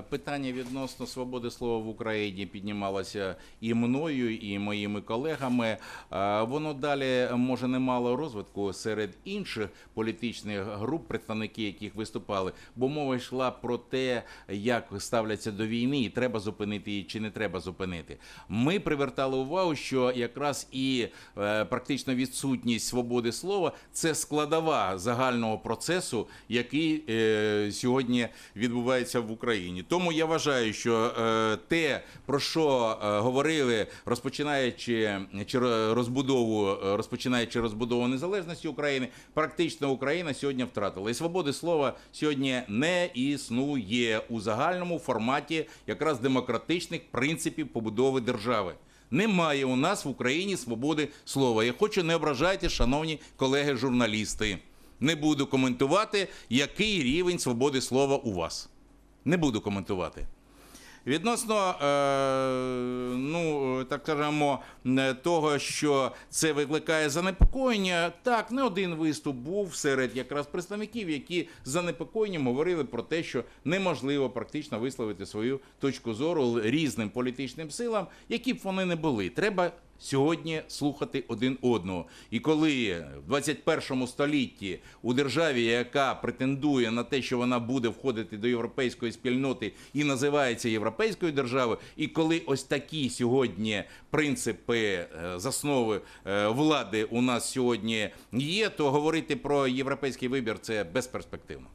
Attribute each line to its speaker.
Speaker 1: Питання відносно свободи слова в Україні піднімалося і мною, і моїми колегами. Е, Воно далі може не мало розвитку серед інших політичних груп, представники яких виступали, бо мова йшла про те, як ставляться до війни, і треба зупинити її чи не треба зупинити. Ми привертали увагу, що якраз і е, практично відсутність свободи слова це складова загального процесу, який е, сьогодні відбувається в Україні. Тому я вважаю, що е, те, про що е, говорили, розпочинаючи чи розбудову, е, розпочинаючи розбудову незалежності України, практично Україна сьогодні втратила. І свободи слова сьогодні не існує у загальному форматі якраз демократичних принципів побудови держави. Немає у нас в Україні свободи слова. Я хочу не ображайте, шановні колеги журналісти. Не буду коментувати, який рівень свободи слова у вас. Не буду коментувати. Відносно, е, ну так кажемо, е, того, що це викликає занепокоєння, так не один виступ був серед якраз представників, які з занепокоєнням говорили про те, що неможливо практично висловити свою точку зору різним політичним силам, які б вони не були. Треба сьогодні слухати один одного. І коли в 21 столітті у державі, яка претендує на те, що вона буде входити до європейської спільноти і називається європейською державою, і коли ось такі сьогодні принципи е, заснови е, влади у нас сьогодні є, то говорити про європейський вибір це безперспективно.